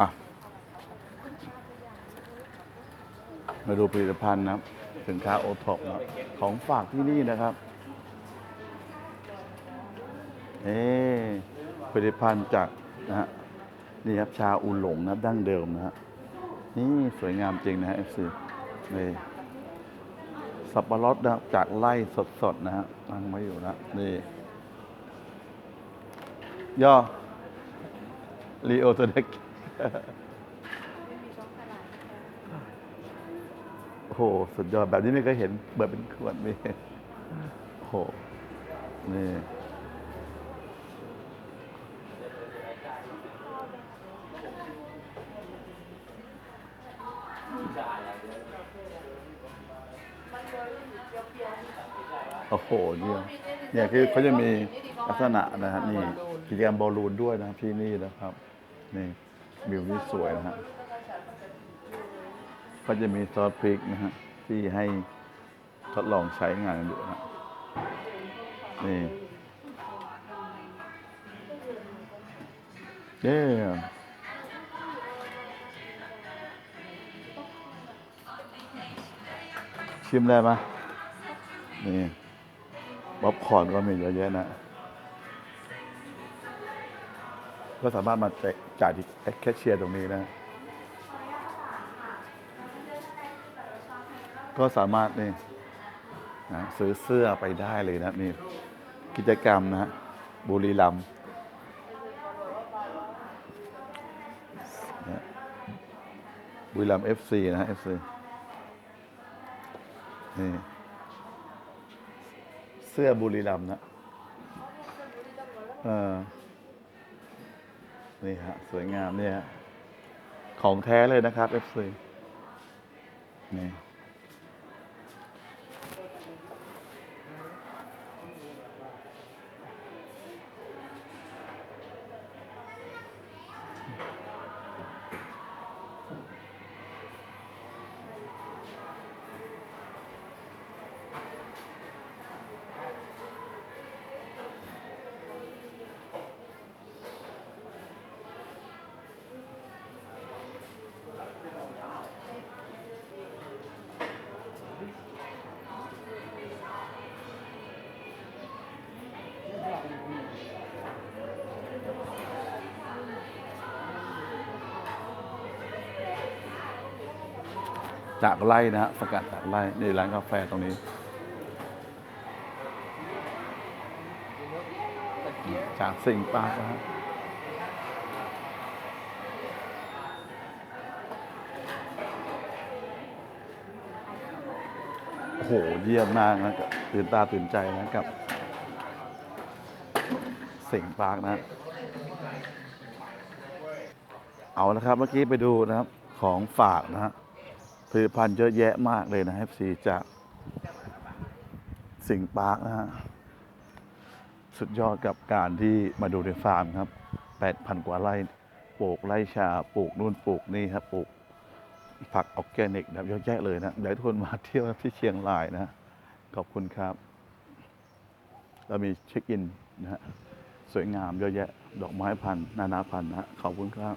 อะ มาดูผลิตภัณฑ์นะครับ สินค้าโอท็อปนะของฝากที่นี่นะครับเอ๊ผลิตภัณฑ์จากนะฮะนี่ครับชาอูหลงนะดั้งเดิมนะฮะนี่สวยงามจริงนะฮะ FC นี่สับปะรดนะจากไร่สดๆนะฮะตั้งไว้อยู่นะนี่ย่อลีโอตัวเด็ก โอ้โห สุดยอดแบบนี้ไม่เคยเห็นเบิดเป็นขวดนี่โอ้โห นี่โอ้โหเนี่ยเนี่ยคือเขาจะมีลักษณะนะฮะนี่กิจกรรมบอลลูนด้วยนะที่นี่นะครับ นี่ วิวนี่สวยนะฮะก็จะมีซอสพริกนะฮะที่ให้ทดลองใช้งานอยู่นะฮะนี่เย้ชิมได้ไหมนี่บ๊อบคอนก็มีเยอะแยะนะ ก็สามารถมาแจก จ่ายที่แคชเชียร์ตรงนี้นะ ก็สามารถนี่นะซื้อเสื้อไปได้เลยนะนี่กิจกรรมนะบุรีรัมย์บุรีรัมย์เอฟซีนะฮะเอฟซีนี่เสื้อบุรีรัมย์นะเออ นี่ฮะ สวยงามเนี่ยฮะของแท้เลยนะครับ FC นี่ จากไร่นะฮะสกัดจากไร่นี่ร้านกาแฟตรงนี้ จากสิ่งปากนะฮะโอ้โห เยี่ยมมากนะกับตื่นตาตื่นใจนะกับสิ่งปากนะ เอาละครับ เมื่อกี้ไปดูนะครับของฝากนะฮะ ผลิตภัณฑ์เยอะแยะมากเลยนะ FC จากสิงปาร์คนะฮะ สุดยอดกับการที่มาดูในฟาร์มครับ 8,000 กว่าไร่ปลูกไร่ชาปลูกนู่นปลูกนี่ครับปลูกผักออร์แกนิกนะครับเยอะแยะเลยนะเดี๋ยวทุกคนมาเที่ยวที่เชียงรายนะ ขอบคุณครับ เรามีเช็คอินนะฮะสวยงามเยอะแยะ ดอกไม้พันธุ์นานาพันธุ์นะฮะขอบคุณครับ